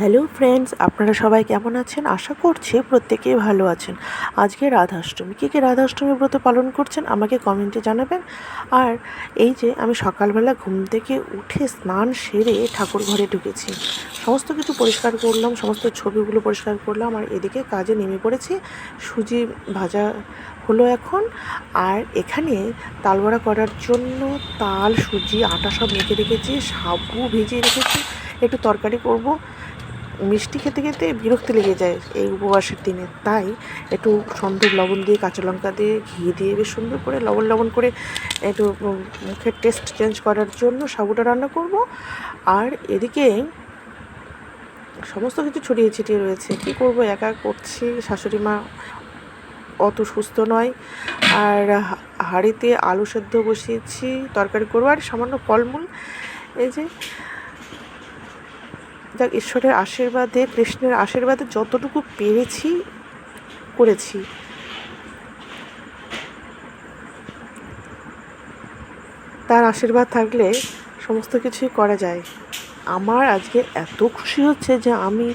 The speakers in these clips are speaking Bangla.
হ্যালো ফ্রেন্ডস, আপনারা সবাই কেমন আছেন? আশা করছি প্রত্যেকেই ভালো আছেন। আজকে রাধাষ্টমী। কে কে রাধাষ্টমী ব্রত পালন করছেন আমাকে কমেন্টে জানাবেন। আর এই যে আমি সকালবেলা ঘুম থেকে উঠে স্নান সেরে ঠাকুর ঘরে ঢুকেছি। সমস্ত কিছু পরিষ্কার করলাম, সমস্ত ছবিগুলো পরিষ্কার করলাম আর এদিকে কাজে নেমে পড়েছি। সুজি ভাজা হলো এখন। আর এখানে তালবড়া করার জন্য তাল, সুজি, আটা সব মেখে রেখেছি, সাবু ভিজিয়ে রেখেছি। একটু তরকারি করব। মিষ্টি খেতে খেতে বিরক্তি লেগে যায় এই উপবাসের দিনে। তাই একটু সন্দুর লবণ দিয়ে কাঁচা লঙ্কা দিয়ে ঘি দিয়ে বেশ সুন্দর করে লবণ লবণ করে একটু মুখের টেস্ট চেঞ্জ করার জন্য সাবুটা রান্না করব। আর এদিকে সমস্ত কিছু ছড়িয়ে ছিটিয়ে রয়েছে। কী করব? একা করছি। শাশুড়ি মা অত সুস্থ নয়। আর হাঁড়িতে আলু সেদ্ধ বসিয়েছি, তরকারি করব। আর সামান্য ফলমূল, এই যে যাক ঈশ্বরের আশীর্বাদে, কৃষ্ণের আশীর্বাদে যতটুকু পেরেছি, করেছি। তার আশীর্বাদ থাকলে সমস্ত কিছুই করা যায়। আমার আজকে এত খুশি হচ্ছে যে আমি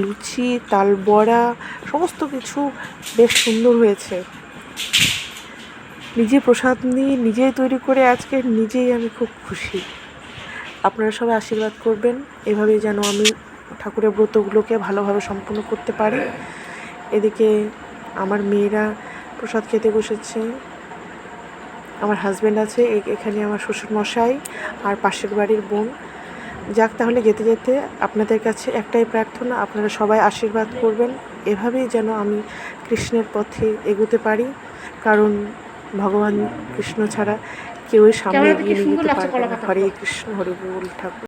লুচি, তাল বড়া, সমস্ত কিছু বেশ সুন্দর হয়েছে। নিজে প্রসাদ নিয়ে নিজেই তৈরি করে আজকে নিজেই আমি খুব খুশি। আপনারা সবাই আশীর্বাদ করবেন। এভাবেই যেন আমি ঠাকুরের ব্রতগুলোকে ভালোভাবে সম্পূর্ণ করতে পারি। এদিকে আমার মেয়েরা প্রসাদ খেতে বসেছে। আমার হাজব্যান্ড আছে এখানে আমার শ্বশুর মশাই আর পাশের বাড়ির বোন। যাক তাহলে যেতে যেতে আপনাদের কাছে একটাই প্রার্থনা, আপনারা সবাই আশীর্বাদ করবেন। এভাবেই যেন আমি কৃষ্ণের পথে এগোতে পারি। কারণ ভগবান কৃষ্ণ ছাড়া কেউই সামনে এগিয়ে নিয়ে যেতে পারবে না। হরে কৃষ্ণ হরে বল ঠাকুর